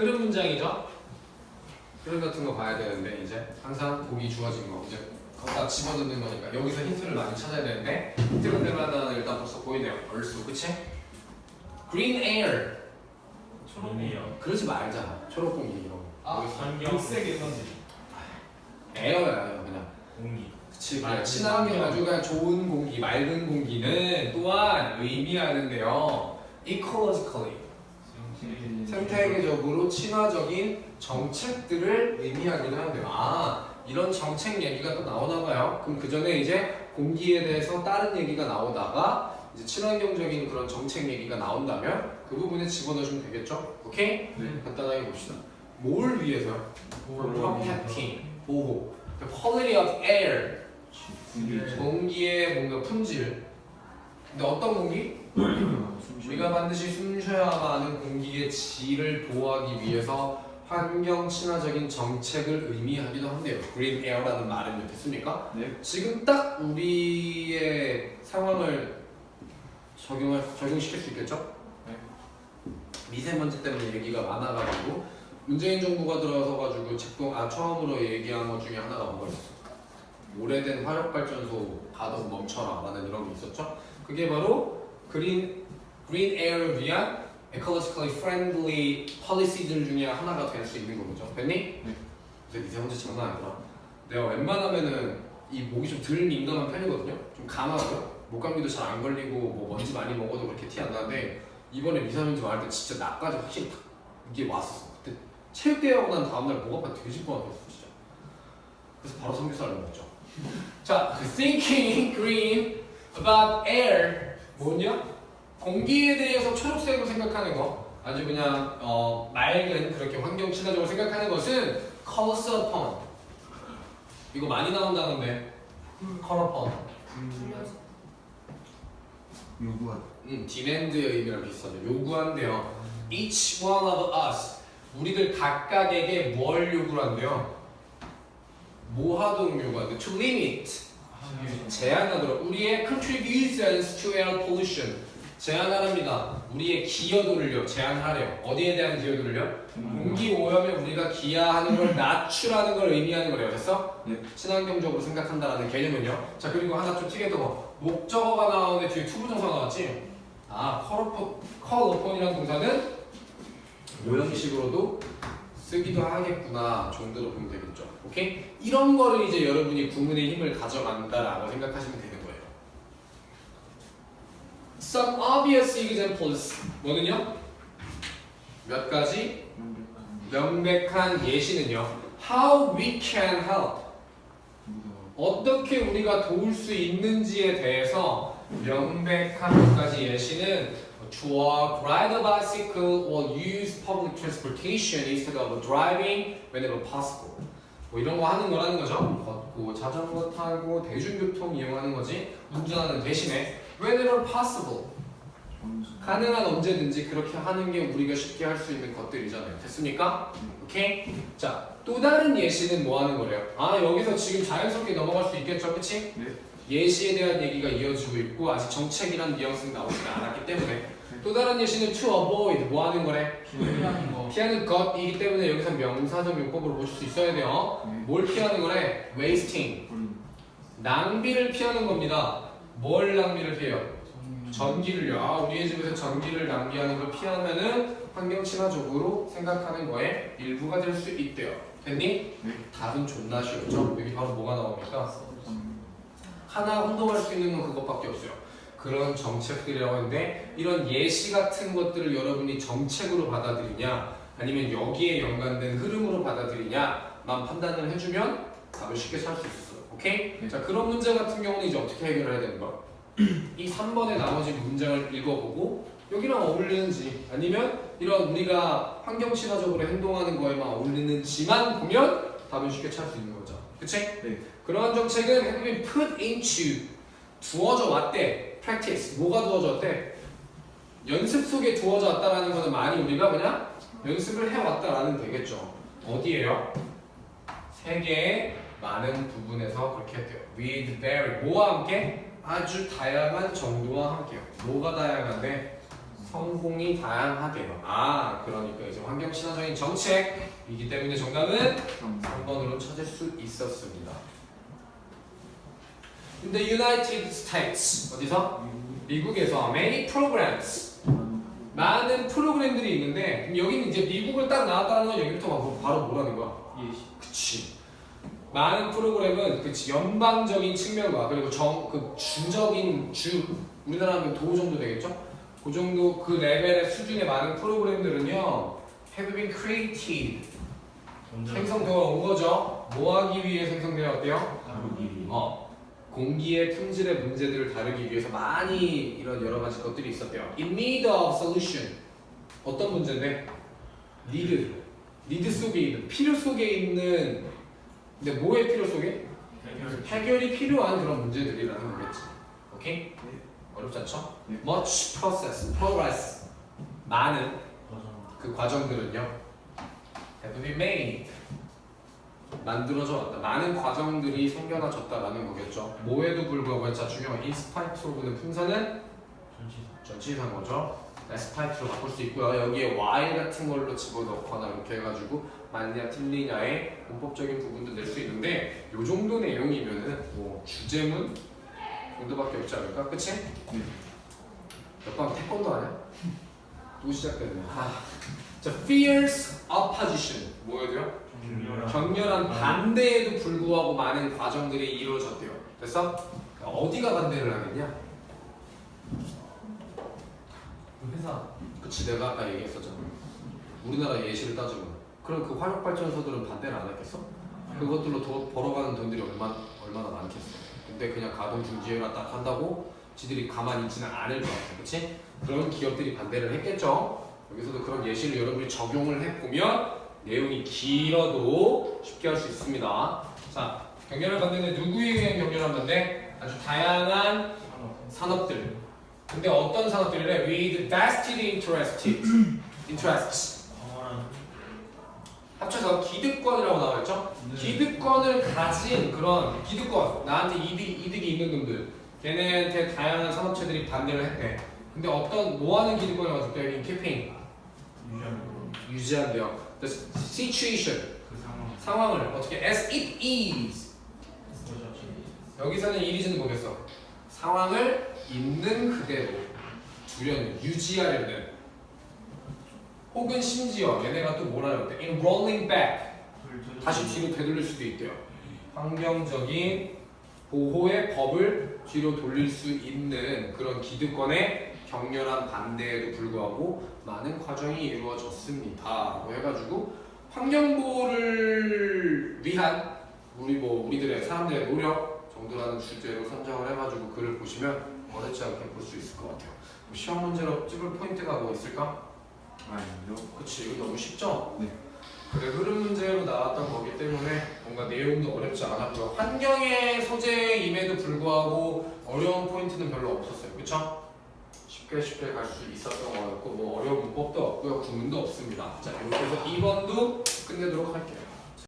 흐름 문장이죠. 흐름 같은 거 봐야 되는데 이제 항상 보기 주어진 거 이제 갖다 집어넣는 거니까 여기서 힌트를 많이 찾아야 되는데 힌트가 될만한 일단 벌써 보이네요. 얼쑤 그치? Green air 초록이요. 그러지 말자. 초록 공기 이런 거. 아, 환경. 녹색 에너지. 에어야 에어 그냥. 공기. 그치, 맑은 친환경 아주 그냥 좋은 공기, 맑은 공기는 또한 의미하는데요. ecologically, 생태계적으로 친화적인 정책들을 의미하기는 하는데요. 아, 이런 정책 얘기가 또 나오나 봐요. 그럼 그 전에 이제 공기에 대해서 다른 얘기가 나오다가 이제 친환경적인 그런 정책 얘기가 나온다면 그 부분에 집어넣으시면 되겠죠? 오케이? 네. 간단하게 봅시다. 뭘 위해서요? protecting, 보호. The quality of air, 공기의 뭔가 품질. 근데 어떤 공기? 우리가 반드시 숨 쉬어야만 하는 공기의 질을 보호하기 위해서 환경 친화적인 정책을 의미하기도 한대요. Green Air라는 말은 됐습니까? 네. 지금 딱 우리의 상황을 적용할 적용시킬 수 있겠죠? 네. 미세먼지 때문에 얘기가 많아가지고 문재인 정부가 들어서 가지고 책동 아 처음으로 얘기한 것 중에 하나가 뭐였어? 오래된 화력 발전소 가동 멈춰라라는 이런 게 있었죠. 그게 바로 그린 그린 에어를 위한 ecologically friendly policy들 중에 하나가 될 수 있는 거죠. 됐니? 네. 근데 미세먼지 장난 아니더라. 내가 웬만하면은 이 목이 좀 덜 민감한 편이거든요. 좀 감하고요. 목감기도 잘 안 걸리고 뭐 먼지 많이 먹어도 그렇게 티 안 나는데 이번에 미세먼지 많을 때 진짜 나까지 확실히 탁 이게 왔었어. 그때 체육대회 하고 난 다음날 목 아파 뒤질 뻔했어 진짜. 그래서 바로 삼겹살을 먹었죠. 자, 그 thinking green about air 뭐냐? 공기에 대해서 초록색으로 생각하는 거. 아주 그냥 어, 맑은 그렇게 환경 친화적으로 생각하는 것은 call upon 이거 많이 나온다는데. call upon 요구한. 음, demand의 의미랑 비슷하죠. 요구한대요. Each one of us. 우리들 각각에게 뭘 요구한대요? 모하도록 요구한대 to limit 제한하도록 우리의 contributions to air pollution 제한하랍니다. 우리의 기여도를요 제한하래요. 어디에 대한 기여도를요? 공기 오염에 우리가 기여하는 걸 낮추라는 걸 의미하는 거래요. 됐어? 네. 친환경적으로 생각한다라는 개념은요. 자 그리고 하나 좀 튀겠던 거 목적어가 나오는데 뒤에 투부정사 나왔지? 아 컬어폰 컬어폰이라는 동사는 모형식으로도 쓰기도 하겠구나 정도로 보면 되겠죠. 오케이? 이런 거를 이제 여러분이 구문의 힘을 가져간다라고 생각하시면 되는 거예요. Some obvious examples 뭐는요? 몇 가지 명백한 예시는요. How we can help 어떻게 우리가 도울 수 있는지에 대해서 명백한 몇 가지 예시는 walk, ride a bicycle, or use public transportation instead of driving whenever possible. 뭐 이런 거 하는 거라는 거죠. 걷고 자전거 타고 대중교통 이용하는 거지. 운전하는 대신에 whenever possible. 가능한 언제든지 그렇게 하는 게 우리가 쉽게 할 수 있는 것들이잖아요. 됐습니까? 오케이? 자, 또 다른 예시는 뭐 하는 거래요? 아, 여기서 지금 자연스럽게 넘어갈 수 있겠죠? 그치? 네. 예시에 대한 얘기가 이어지고 있고 아직 정책이란 뉘앙스는 나오지 않았기 때문에 또 다른 예시는 to avoid 뭐 하는 거래? 피하는 거. 피하는 것이기 때문에 여기서 명사적 용법으로 보실 수 있어야 돼요. 네. 뭘 피하는 거래? wasting 버림. 낭비를 피하는 겁니다. 뭘 낭비를 피해요? 전기를요. 아, 우리의 집에서 전기를 낭비하는 걸 피하면은 환경 친화적으로 생각하는 거에 일부가 될 수 있대요. 됐니? 네. 답은 존나 쉬웠죠? 여기 바로 뭐가 나옵니까? 하나 혼동할 수 있는 건 그것밖에 없어요. 그런 정책들이라고 하는데 이런 예시 같은 것들을 여러분이 정책으로 받아들이냐 아니면 여기에 연관된 흐름으로 받아들이냐만 판단을 해주면 답을 쉽게 찾을 수 있어요. 오케이? 네. 자 그런 문제 같은 경우는 이제 어떻게 해결해야 되는 거야? 이 3번의 나머지 문장을 읽어보고 여기랑 어울리는지 아니면 이런 우리가 환경 친화적으로 행동하는 거에만 어울리는지만 보면 답은 쉽게 찾을 수 있는 거죠. 그치? 네. 그러한 정책은 been put into 두어져 왔대. practice 뭐가 두어져 왔대? 연습 속에 두어져 왔다라는 거는 많이 우리가 그냥 연습을 해왔다라는 되겠죠. 어디에요? 세계의 많은 부분에서 그렇게 했대요. with very 뭐와 함께 아주 다양한 정도와 함께요. 뭐가 다양한데 성공이 다양하대요. 아, 그러니까 이제 환경 친화적인 정책이기 때문에 정답은 3번으로 찾을 수 있었습니다. In the United States 어디서? 미국에서 many programs 많은 프로그램들이 있는데 그럼 여기는 이제 미국을 딱 나왔다는 건 여기부터 막 바로 뭐라는 거야? 예시. 그치. 많은 프로그램은 그치 연방적인 측면과 그리고 정 그 주적인 주 우리나라 하면 도 정도 되겠죠? 그 정도 그 레벨의 수준의 많은 프로그램들은요 have been created 생성되어 온 거죠. 뭐 하기 위해 생성되었대요? 다루기. 어 공기의 품질의 문제들을 다루기 위해서 많이 이런 여러 가지 것들이 있었대요. In need of solution 어떤 문제인데? need need 속에 있는 필요 속에 있는 근데 뭐의 필요 속에? 해결 해결이 필요한 그런 문제들이라는 거겠지. 오케이? 네. 어렵지 않죠? 네. Much process, progress 많은 그 과정들은요 have been made 만들어져 왔다. 많은 과정들이 생겨나졌다라는 거겠죠. 뭐에도 불구하고 자 중요한 인스파이트로는 품사는 전치사. 전치사인 거죠. 에스파이트로 바꿀 수 있고요. 여기에 y 같은 걸로 집어넣거나 이렇게 해가지고 맞냐 틀리냐의 문법적인 부분도 낼 수 있는데 요 정도 내용이면은 뭐 주제문? 정도밖에 없지 않을까? 그치? 네. 몇번 태권도 아니야? 또 시작됐네 아. 자, fierce opposition 뭐예요? 격렬한 반대에도 불구하고 많은 과정들이 이루어졌대요. 됐어? 어디가 반대를 하겠냐? 그 회사. 그치 내가 아까 얘기했었잖아. 우리나라 예시를 따지면 그럼 그 화력 발전소들은 반대를 안 했겠어? 그것들로 더 벌어가는 돈들이 얼마 얼마나 많겠어. 근데 그냥 가동 중지해라 딱 한다고 지들이 가만히 있지는 않을 것 같아. 그치? 그런 기업들이 반대를 했겠죠. 여기서도 그런 예시를 여러분이 적용을 해보면 내용이 길어도 쉽게 할 수 있습니다. 자, 격렬한 반대는 누구에 의한 격렬한 반대? 아주 다양한 산업들. 근데 어떤 산업들이래? With vested interested, interests. 합쳐서 기득권이라고 나와 있죠? 네. 기득권을 가진 그런 기득권, 나한테 이득, 이득이 있는 놈들, 걔네한테 다양한 산업체들이 반대를 했대. 근데 어떤 뭐 하는 기득권을? In keeping, 유지하는 유지한대요. The situation, 그 상황. 상황을 어떻게 as it is. 여기서는 is는 뭐겠어? 상황을 있는 그대로 두려는, 유지하려는. 혹은 심지어 얘네가 또 뭐라 그랬대? In rolling back. 다시 뒤로 되돌릴 수도 있대요. 환경적인 보호의 법을 뒤로 돌릴 수 있는 그런 기득권의 격렬한 반대에도 불구하고 많은 과정이 이루어졌습니다. 라고 해가지고 환경보호를 위한 우리 뭐 우리들의 사람들의 노력 정도라는 주제로 선정을 해가지고 글을 보시면 어렵지 않게 볼 수 있을 것 같아요. 뭐 시험 문제로 찍을 포인트가 뭐 있을까? 아니요. 그치 이거 너무 쉽죠? 네. 그래 흐름 문제로 나왔던 거기 때문에 뭔가 내용도 어렵지 않았고요. 환경의 소재임에도 불구하고 어려운 포인트는 별로 없었어요. 그쵸? 쉽게 쉽게 갈 수 있었던 거였고 뭐 어려운 문법도 없고요. 구문도 없습니다. 자 이렇게 해서 2번도 끝내도록 할게요